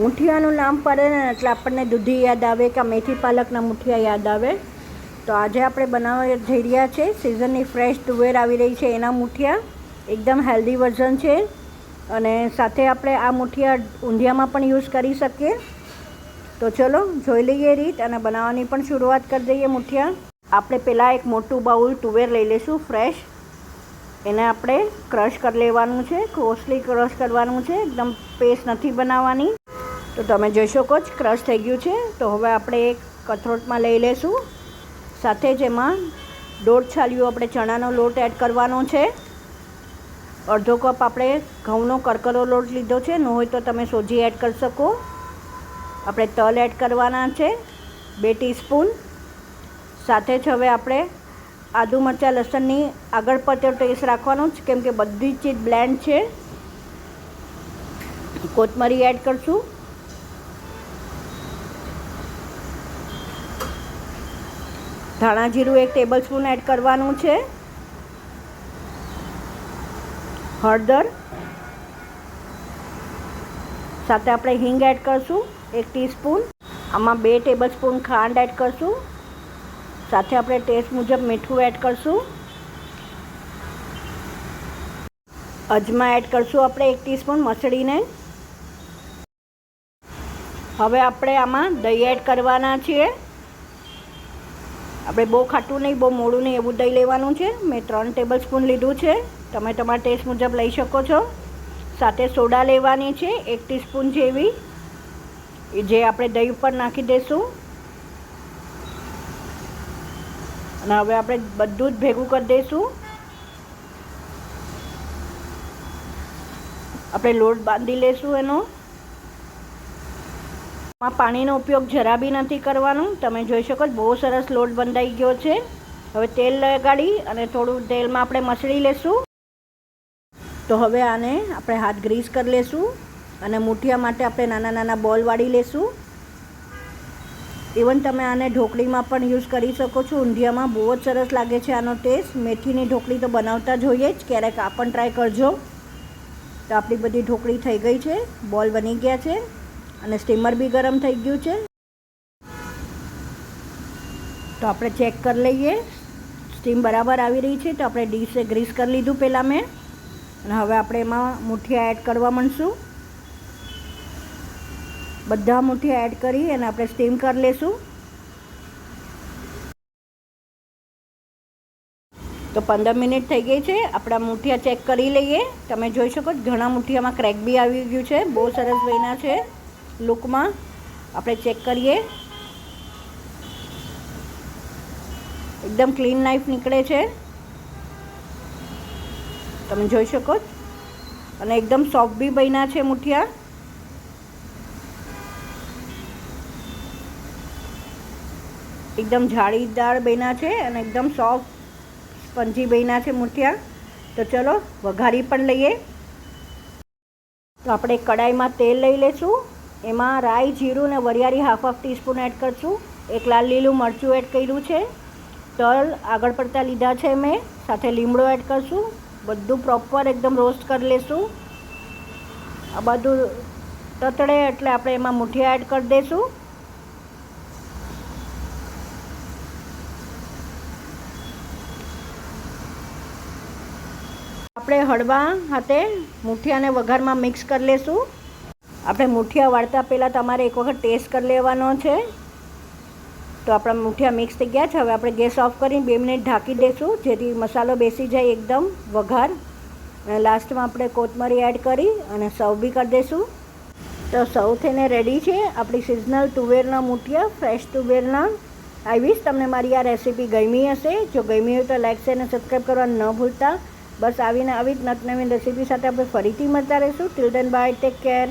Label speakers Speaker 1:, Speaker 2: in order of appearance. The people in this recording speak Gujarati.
Speaker 1: મુઠિયાનું નામ પડે ને એટલે આપણને દૂધી યાદ આવે કે મેથી પાલકના મુઠિયા યાદ આવે. તો આજે આપણે બનાવવા જઈ રહ્યા છે. સિઝનની ફ્રેશ તુવેર આવી રહી છે એના મુઠિયા. એકદમ હેલ્ધી વર્ઝન છે. અને સાથે આપણે આ મુઠિયા ઊંધિયામાં પણ યુઝ કરી શકીએ. તો ચલો જોઈ લઈએ રીત અને બનાવવાની પણ શરૂઆત કરી દઈએ મુઠિયા. આપણે પહેલાં એક મોટું બાઉલ તુવેર લઈ લઈશું ફ્રેશ એને આપણે ક્રશ કરી લેવાનું છે. કોસલી ક્રશ કરવાનું છે. એકદમ પેસ્ટ નથી બનાવવાની. તો તમે જોઈ શકો જ, ક્રશ થઈ ગયું છે. તો હવે આપણે એક કથરોટમાં લઈ લઈશું સાથે જ એમાં દોઢ છાલિયું આપણે ચણાનો લોટ એડ કરવાનો છે. અડધો કપ આપણે ઘઉંનો કરકરો લોટ લીધો છે. ન હોય તો તમે સોજી એડ કરી શકો. આપણે તલ એડ કરવાના છે, બે ટીસ્પૂન. સાથે જ હવે આપણે આદુ મરચાં લસણની આગળ પડતો ટેસ્ટ રાખવાનો જ, કેમ કે બધી જ ચીજ બ્લેન્ડ છે. કોથમરી એડ કરશું. ધાણા જીરું એક ટેબલ સ્પૂન એડ કરવાનું છે. હળદર. સાથે આપણે હિંગ એડ કરશું, એક ટીસ્પૂન આમાં બે ટેબલ સ્પૂન ખાંડ એડ કરશું. સાથે આપણે ટેસ્ટ મુજબ મીઠું એડ કરશું. અજમા એડ કરશું આપણે એક ટીસ્પૂન મસળીને. હવે આપણે આમાં દહીં એડ કરવાના છીએ. આપણે બહુ ખાટું નહીં, બહુ મોડું નહીં, એવું દહીં લેવાનું છે. મેં ત્રણ ટેબલ સ્પૂન લીધું છે. તમે તમારા ટેસ્ટ મુજબ લઈ શકો છો. સાથે સોડા લેવાની છે, એક ટીસ્પૂન જેવી. જે આપણે દહીં ઉપર નાખી દઈશું અને હવે આપણે બધું જ ભેગું કરી દઈશું આપણે લોટ બાંધી લેશું એનો. માં પાણીનો ઉપયોગ જરા બી નથી કરવાનો. તમે જોઈ શકો છો, બહુ સરસ લોટ બંધાઈ ગયો છે. હવે તેલ લગાડી અને થોડું તેલમાં આપણે મસળી લેશું. તો હવે આને આપણે હાથ ગ્રીસ કરી લેશું અને મુઠિયા માટે આપણે નાના નાના બોલ વાળી લેશું. ઇવન તમે આને ઢોકળીમાં પણ યુઝ કરી શકો છો. ઊંધિયામાં બહુ જ સરસ લાગે છે આનો ટેસ્ટ મેથીની ઢોકળી તો બનાવતા જોઈએ જ. ક્યારેક આ પણ ટ્રાય કરજો. તો આપણી બધી ઢોકળી થઈ ગઈ છે. બોલ બની ગયા છે. અને સ્ટીમર બી ગરમ થઈ ગયું છે. તો આપણે ચેક કરી લઈએ. સ્ટીમ બરાબર આવી રહી છે તો આપણે ડીશે ગ્રીસ કરી લીધું પહેલાં મેં. અને હવે આપણે એમાં મુઠિયા એડ કરવા માંડશું. બધા મુઠિયા એડ કરી અને આપણે સ્ટીમ કરી લેશું. તો પંદર મિનિટ થઈ ગઈ છે. આપણા મુઠિયા ચેક કરી લઈએ. તમે જોઈ શકો ઘણા મુઠિયામાં ક્રેક બી આવી ગયું છે. બહુ સરસ બન્યા છે. લુકમાં આપણે ચેક કરીએ. એકદમ ક્લીન નાઇફ નીકળે છે. તમે જોઈ શકો અને એકદમ સોફ્ટ બી બન્યા છે મુઠિયા. એકદમ જાળીદાર બન્યા છે અને એકદમ સોફ્ટ સ્પંજી બન્યા છે મુઠિયા. તો ચલો વઘારી પણ લઈએ. તો આપણે કડાઈમાં તેલ લઈ લઈશું. એમાં રાઈ, જીરું ને વરિયાળી હાફ હાફ ટીસ્પૂન એડ કરશું. એક લાલ લીલું મરચું એડ કર્યું છે. તલ આગળ પડતા લીધા છે મેં. સાથે લીમડો એડ કરશું. બધું પ્રોપર એકદમ રોસ્ટ કરી લેશું. આ બધું તતડે એટલે આપણે એમાં મુઠિયા એડ કરી દઈશું આપણે હળવા હાથે મુઠિયાને વઘારમાં મિક્સ કરી લેશું. આપણે મુઠિયા વાળતા પહેલાં તમારે એક વખત ટેસ્ટ કરી લેવાનો છે. તો આપણા મુઠિયા મિક્સ થઈ ગયા છે. હવે આપણે ગેસ ઓફ કરીને બે મિનિટ ઢાંકી દઈશું જેથી મસાલો બેસી જાય એકદમ વઘાર. અને લાસ્ટમાં આપણે કોથમરી એડ કરી અને સર્વ બી કરી દઈશું તો સૌ થઈને રેડી છે આપણી સિઝનલ તુવેરના મુઠિયા ફ્રેશ તુવેરના. આઈ વિશ તમને મારી આ રેસીપી ગમી હશે. જો ગમી હોય તો લાઇક શેર અને સબસ્ક્રાઈબ કરવા ન ભૂલતા. બસ આવીને આવી જ નત નવીન રેસીપી સાથે આપણે ફરીથી મળતા રહીશું. Till bye take care